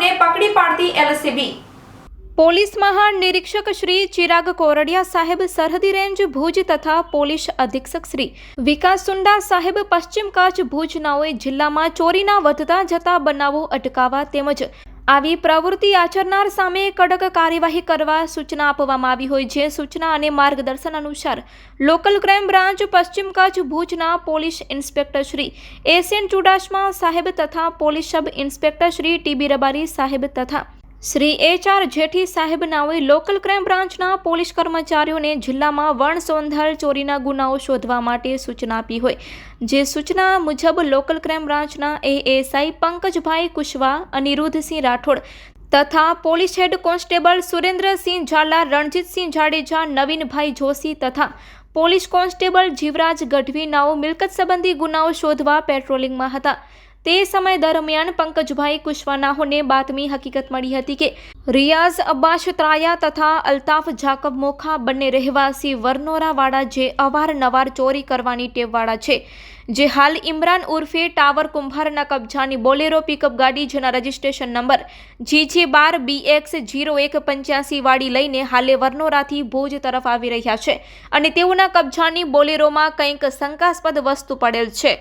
આરોપીઓને પકડી પાડતી એલસીબી. પોલીસ મહાનિરીક્ષક શ્રી ચિરાગ કોરડિયા સાહેબ સરહદી રેન્જ ભુજ તથા પોલીસ અધિક્ષક શ્રી વિકાસ સુંડા સાહેબ પશ્ચિમ કચ્છ ભુજનાઓએ જિલ્લામાં ચોરીના વધતા જતા બનાવો અટકાવવા તેમજ આવી પ્રવૃત્તિ આચરનાર સામે કડક કાર્યવાહી કરવા સૂચના આપવામાં આવી હોય છે. સૂચના અને માર્ગદર્શન અનુસાર લોકલ ક્રાઇમ બ્રાન્ચ, પશ્ચિમ કચ્છ ભુજના police inspector Shri SN Chudasama સાહેબ તથા police sub inspector Shri TB Rabari સાહેબ તથા શ્રી એચ આર જેઠી સાહેબ નાઓએ લોકલ ક્રાઇમ બ્રાન્ચના પોલીસ કર્મચારીઓને જિલ્લામાં વણ સોંધાળ ચોરીના ગુનાઓ શોધવા માટે સૂચના આપી હોય. જે સૂચના મુજબ લોકલ ક્રાઇમ બ્રાન્ચના એએસઆઈ પંકજભાઈ કુશવા, અનિરુદ્ધસિંહ રાઠોડ તથા police head constable Surendrasinh Zala, Ranjitsinh Jadeja, Navinbhai Joshi તથા પોલીસ કોન્સ્ટેબલ જીવરાજ ગઢવી નાઓ મિલકત સંબંધી ગુનાઓ શોધવા પેટ્રોલિંગમાં હતા. તે સમય દરમિયાન પંકજભાઈ કુશવાનાહોને બાતમી હકીકત મળી હતી કે રિયાઝ અબ્બાસ ત્રાયા તથા અલ્તાફ જાકબ મોખા બંને રહેવાસી વરનોરાવાળા જે અવારનવાર ચોરી કરવાની ટેવવાળા છે. જે હાલ ઇમરાન ઉર્ફે ટાવર કુંભારના કબજાની બોલેરો પિકઅપ ગાડી જેના રજિસ્ટ્રેશન નંબર જીજી બાર બી એક્સ જીરો એક પંચ્યાસી વાળી લઈને હાલે વરનોરાથી ભુજ તરફ આવી રહ્યા છે અને તેઓના કબજાની બોલેરોમાં કંઈક શંકાસ્પદ વસ્તુ પડેલ છે.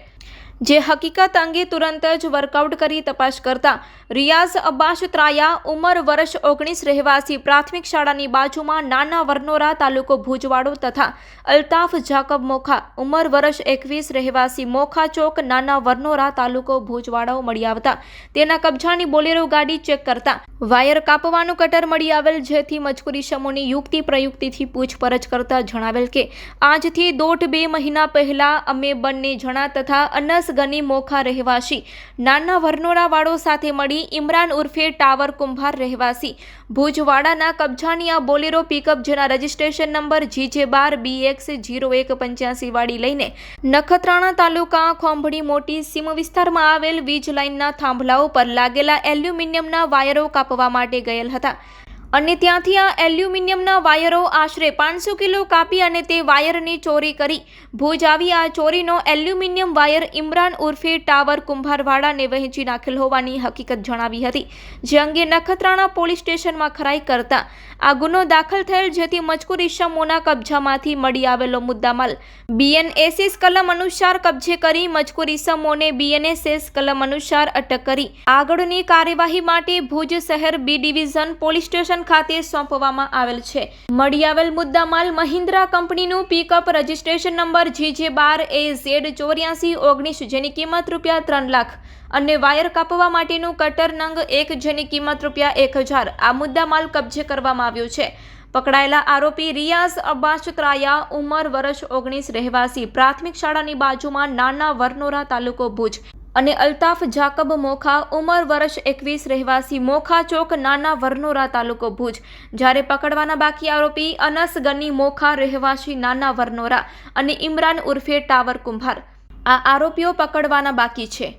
જે હકીકત અંગે તુરંત જ વર્કઆઉટ કરી તપાસ કરતા રિયાઝ અબ્બાસ ત્રાયા ઉંમર વર્ષ ઓગણીસ રહેવાસી પ્રાથમિક શાળાની બાજુમાં નાના વરનોરા તાલુકો ભુજવાડો તથા અલ્તાફ જાકબ મોખા, ઉંમર વર્ષ એકવીસ રહેવાસી મોખા ચોક નાના વરનોરા તાલુકો ભુજવાડાઓ મળી આવતા. તેના કબજાની બોલેરો ગાડી ચેક કરતા વાયર કાપવાનું કટર મળી આવેલ, જેથી મજકૂરી સમૂહની યુક્તિ પ્રયુક્તિથી પૂછપરછ કરતા જણાવેલ કે, આજથી દોઢ બે મહિના પહેલા અમે બંને જણા તથા અનસ ગની મોખા રહેવાસી. નાના વરનોરાવાળો સાથે મળી ઇમરાન ઉર્ફે ટાવર કુંભાર રહેવાસી. ભુજવાડાના કબજાની આ બોલેરો પિકઅપ જેના રજિસ્ટ્રેશન નંબર જીજે બાર બી એક્સ જીરો એક પંચ્યાસી વાળી લઈને નખત્રાણા તાલુકા ખોંભડી મોટી સીમ વિસ્તારમાં આવેલ વીજ લાઇનના થાંભલાઓ પર લાગેલા એલ્યુમિનિયમના વાયરો કાપવા માટે ગયેલ હતા. અને ત્યાંથી આ એલ્યુમિનિયમના વાયરો આશરે પાંચસો કિલો કાપી અને તે વાયરની ચોરી કરી. ભુજ આવી આ ચોરીનો એલ્યુમિનિયમ વાયર ઇમરાન ઉર્ફે ટાવર કુંભારવાડાને વહેંચી નાખેલ હોવાની હકીકત જણાવી હતી, જે અંગે નખત્રાણા પોલીસ સ્ટેશનમાં ખરાઈ કરતા આ ગુનો દાખલ થયેલ જેથી મજકૂર ઇસમોના કબજામાંથી મળી આવેલો મુદ્દામાલ. બીએનએસએસ કલમ અનુસાર કબજે કરી મજકૂર ઇસમોને બીએનએસએસ કલમ અનુસાર અટક કરી. આગળની કાર્યવાહી માટે ભુજ શહેર બી ડિવિઝન પોલીસ સ્ટેશન ખાતે સોંપવામાં આવેલ છે. મળી આવેલ મુદ્દામાલ મહિન્દ્રા કંપનીનું પિકઅપ રજિસ્ટ્રેશન નંબર જીજે બાર એ ઝેડ ચોર્યાસી ઓગણીસ જેની કિંમત રૂપિયા ત્રણ લાખ. અને વાયર કાપવા માટેનું કટર નંગ એક જેની કિંમત રૂપિયા એક હજાર. આ મુદ્દામાલ કબજે કરવામાં આવ્યો છે. પકડાયેલા આરોપી રિયાઝ અબ્બાસ ત્રાયા ઉંમર વર્ષ ઓગણીસ રહેવાસી. પ્રાથમિક શાળાની બાજુમાં નાના વરનોરા તાલુકો ભુજ. અને અલ્તાફ જાકબ મોખા ઉંમર વર્ષ એકવીસ રહેવાસી મોખા ચોક નાના વરનોરા તાલુકો ભુજ. જ્યારે પકડવાના બાકી આરોપી અનસ ગની મોખા રહેવાસી નાના વરનોરા અને ઇમરાન ઉર્ફે ટાવર કુંભાર. આ આરોપીઓ પકડવાના બાકી છે.